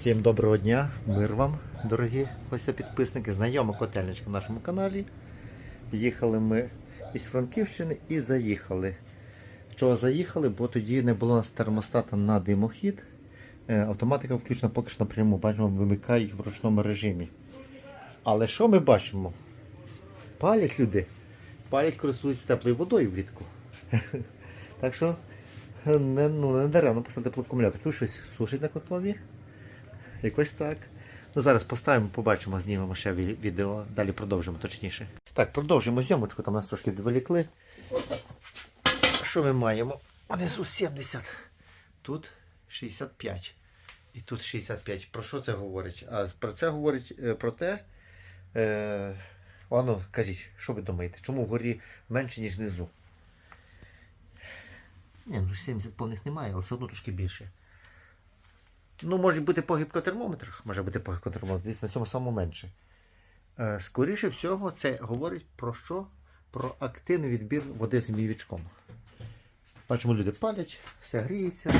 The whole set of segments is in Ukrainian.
Всім доброго дня, мир вам, дорогі гості підписники, знайома котельничка в нашому каналі. Їхали ми із Франківщини і заїхали. Чого заїхали? Бо тоді не було у нас термостата на димохід. Е, Автоматика включена поки що напряму, бачимо, вимикають в ручному режимі. Але що ми бачимо? Палять люди. Палять користуються теплою водою влітку. Так що не, ну, даремно поставити теплоакумулятор. Тут щось сушить на котлові. Якось так. Ну зараз поставимо, побачимо, знімемо ще відео, далі продовжимо точніше. Так, продовжуємо зйомочку, там нас трошки відволікли. Що ми маємо? Внизу 70. Тут 65. І тут 65. Про що це говорить? А про це говорить е, про те. Е, Ану, кажіть, що ви думаєте? Чому вгорі менше, ніж внизу? Ні, ну 70 повних немає, але все одно трошки більше. Ну, може бути погибка термометрах, може бути погибка в термометрах, десь на цьому самому менше. Е, Скоріше всього, це говорить про що? Про активний відбір води з мівічком. Бачимо, люди палять, все гріється,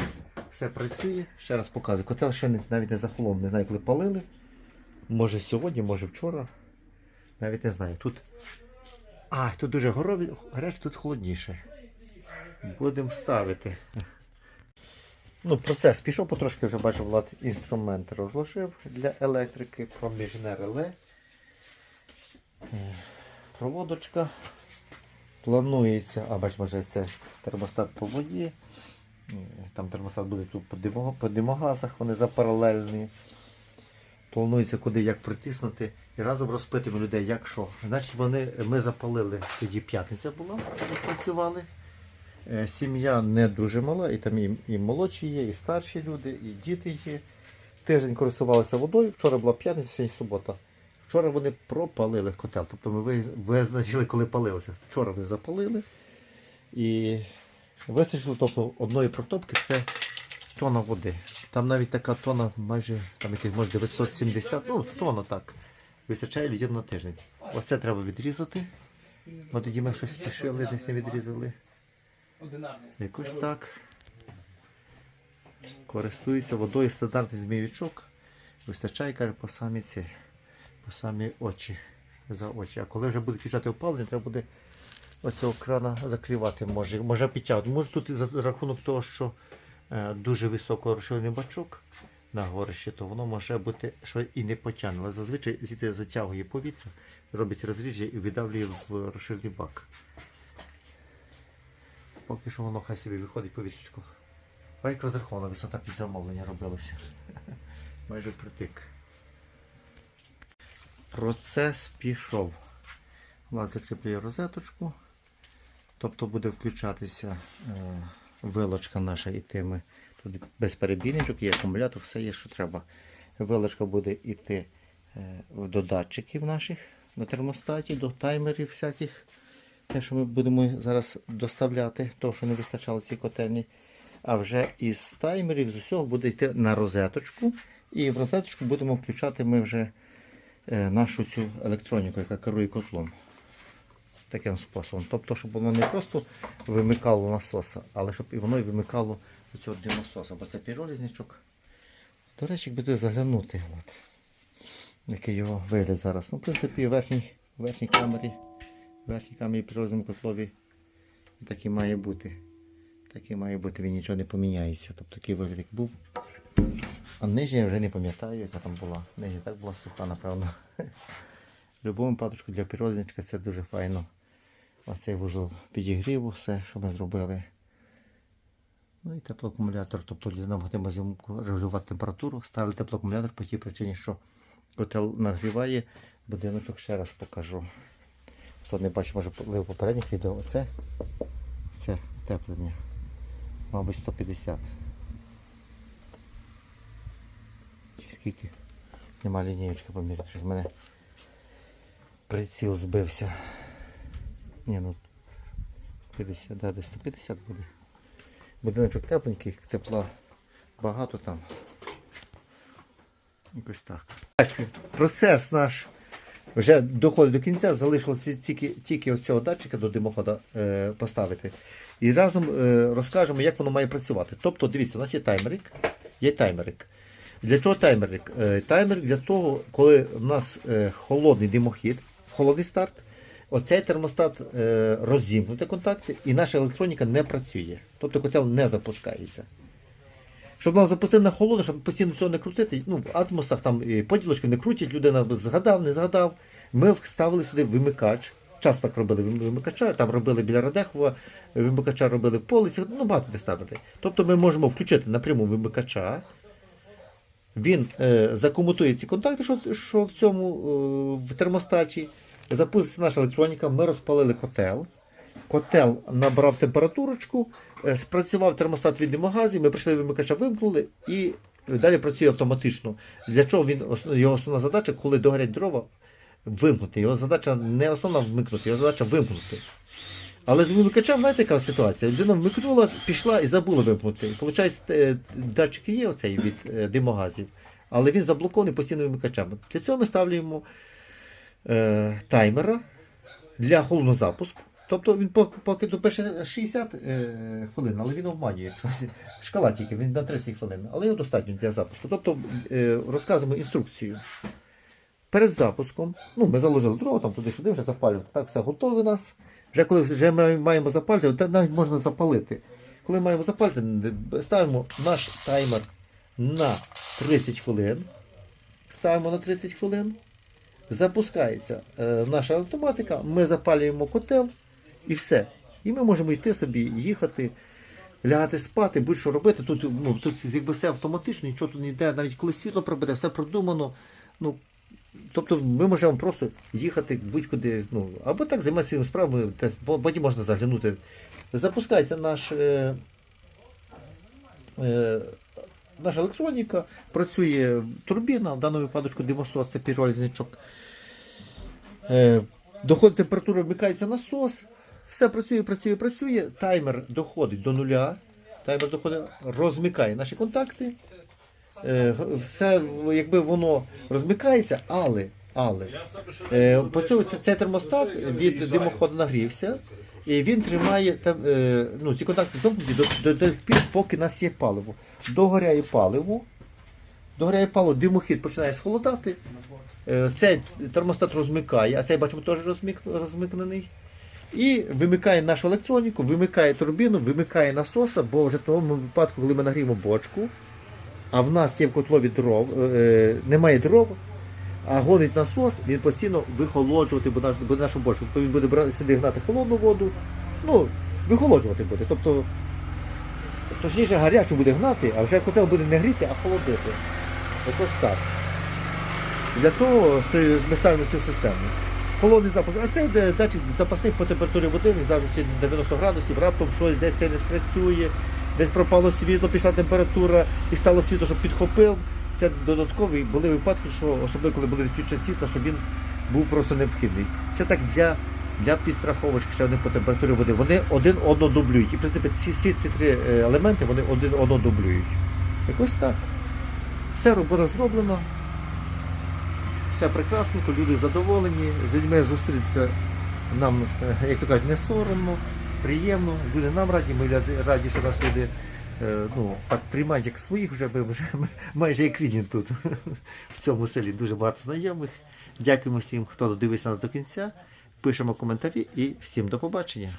все працює. Ще раз показую. Котел ще навіть не захолонув, не знаю, коли палили. Може сьогодні, може вчора. Навіть не знаю. Тут. А, тут дуже гаряче, тут холодніше. Будемо ставити. Ну, процес пішов потрошки, вже бачив, Влад інструмент розложив для електрики, проміжне реле. Е, Проводочка. Планується, а бачимо, вже це термостат по воді. Е, Там термостат буде тут по, димо, по димогазах, вони запаралельні. Планується, куди як притиснути. І разом розпитимо людей, як що. Значить, вони, ми запалили, тоді п'ятниця була, ми працювали. Е, Сім'я не дуже мала, і там і, і молодші є, і старші люди, і діти є. Тиждень користувалися водою. Вчора була п'ятниця, сьогодні субота. Вчора вони пропалили котел. Тобто ми визначили, коли палилося. Вчора вони запалили. І вистачило тобто, одної протопки це тона води. Там навіть така тона, майже там яких може 970, ну тона так. Вистачає людям на тиждень. Оце треба відрізати. Бо тоді ми щось спішили, десь не відрізали. Одинарний. Якось так. Користуюся водою стандартний змійовичок. Вистачає, каже, по самі ці, по самі очі. За очі. А коли вже буде включати опалення, треба буде оцього крана закривати. Може, може підтягувати. Може тут за рахунок того, що е, дуже високо розширений бачок на горищі, то воно може бути, що і не потягне. Але зазвичай звідти затягує повітря, робить розрідження і видавлює в розширений бак. Поки що воно хай собі виходить по вітричку. А як розрахована висота під замовлення робилася. Майже притик. Процес пішов. Влад закріплює розеточку. Тобто буде включатися е, вилочка наша ітиме. Тут без перебійничок, є акумулятор, все є, що треба. Вилочка буде йти е, до датчиків наших на термостаті, до таймерів всяких. Те, що ми будемо зараз доставляти, то, що не вистачало цій котельні. А вже із таймерів з усього буде йти на розеточку. І в розеточку будемо включати ми вже е, нашу цю електроніку, яка керує котлом. Таким способом. Тобто, щоб воно не просто вимикало насоса, але щоб і воно і вимикало цього димососа. Бо це піролізничок. До речі, якби туди заглянути. От. Який його вигляд зараз. Ну, в принципі, в верхній, в верхній камері, верхній камері природному котлові так і має бути. Так і має бути, він нічого не поміняється. Тобто такий вигляд як був. А нижня я вже не пам'ятаю, яка там була. Нижня так була суха, напевно. В будь-якому випадку для пірольничка це дуже файно. Ось цей вузол підігріву, все, що ми зробили. Ну і теплоакумулятор, тобто людина могтиме взимку регулювати температуру, ставили теплоакумулятор по тій причині, що котел нагріває. Будиночок ще раз покажу. Хто не бачив, може в попередніх відео. Оце це утеплення. Мабуть 150. Чи скільки? Нема лінієчки поміряти, що в мене приціл збився. Ні, ну 50, да, десь 150 буде. Будиночок тепленький, тепла багато там. Якось. Так, процес наш вже доходить до кінця, залишилося тільки, тільки оцього датчика до димохода е, поставити. І разом е, розкажемо, як воно має працювати. Тобто, дивіться, у нас є таймерик. Є таймерик. Для чого таймерник? Е, Таймер для того, коли в нас е, холодний димохід, холодний старт, оцей термостат е, розімкнути контакти і наша електроніка не працює. Тобто котел не запускається. Щоб нам запустити на холодно, щоб постійно цього не крутити, ну, в атмосах там поділочки не крутять, людина згадав, не згадав. Ми вставили сюди вимикач. Часто так робили вимикача, там робили біля Радехова, вимикача робили в полиці, ну багато де ставити. Тобто ми можемо включити напряму вимикача. Він е, закомутує ці контакти, що, що в цьому е, в термостаті. Запуститься наша електроніка, ми розпалили котел. Котел набрав температурочку, е, спрацював термостат від димогазів, ми прийшли вимикача, вимкнули і далі працює автоматично. Для чого він його основна задача, коли догорять дрова, вимкнути. Його задача не основна вмикнути, його задача вимкнути. Але з вимикачем, знаєте, яка ситуація? Людина вмикнула, пішла і забула вимкнути. Получається, е, датчик є оцей від е, димогазів, але він заблокований постійно вимикачем. Для цього ми ставлюємо е, таймера для холодного запуску. Тобто він поки, поки допише 60 е, хвилин, але він обманює щось. Шкала тільки, він на 30 хвилин, але його достатньо для запуску. Тобто е, розказуємо інструкцію. Перед запуском, ну, ми заложили дрова, там туди-сюди вже запалювати. Так, все готове у нас. Вже коли вже ми маємо запалити, то навіть можна запалити. Коли маємо запалити, ставимо наш таймер на 30 хвилин. Ставимо на 30 хвилин. Запускається е, наша автоматика, ми запалюємо котел і все. І ми можемо йти собі, їхати, лягати спати, будь-що робити. Тут, ну, тут якби все автоматично, нічого тут не йде, навіть коли світло пробуде, все продумано. Ну, тобто ми можемо просто їхати будь-куди, ну, або так займатися своїми справами, потім можна заглянути. Запускається наш. Е, е, Наша електроніка, працює турбіна, в даному випадку димосос, це пірользничок. Е, доходить температура, вмикається насос, все працює, працює, працює. Таймер доходить до нуля. Таймер доходить, розмикає наші контакти. Е, все, якби воно розмикається, але, але е, по цьому цей термостат від димоходу нагрівся. І він тримає там, е, ну, ці контакти замкнуті до, до, до тих пір, поки у нас є паливо. Догоряє паливо, догоряє паливо, димохід починає схолодати. Цей термостат розмикає, а цей бачимо теж розмик, розмикнений. І вимикає нашу електроніку, вимикає турбіну, вимикає насоса, бо вже в тому випадку, коли ми нагріємо бочку, а в нас є в котлові дров, е, немає дров, а гонить насос, він постійно вихолоджувати буде, нашу- буде нашу бочку. Тобто він буде брати сюди гнати холодну воду, ну, вихолоджувати буде. Тобто, точніше, гарячу буде гнати, а вже котел буде не гріти, а холодити. Якось так. Для того ми ставимо цю систему. Холодний запуск. А цей датчик запасний по температурі води, завжди стоїть 90 градусів, раптом щось десь це не спрацює, десь пропало світло, пішла температура і стало світло, щоб підхопив. Це додаткові були випадки, що особливо коли були відключення світла, щоб він був просто необхідний. Це так для, для підстраховочки, що вони по температурі води. Вони один одного дублюють. І в принципі ці, всі ці три е, елементи вони один одного дублюють. Якось так. Все робота зроблено. Все прекрасненько, люди задоволені, з людьми зустрітися нам, е, як то кажуть, не соромно, приємно. Люди нам раді, ми раді, що нас люди е, ну, так приймають як своїх, вже, ми вже майже як рідні тут в цьому селі. Дуже багато знайомих. Дякуємо всім, хто додивився нас до кінця. Пишемо коментарі і всім до побачення.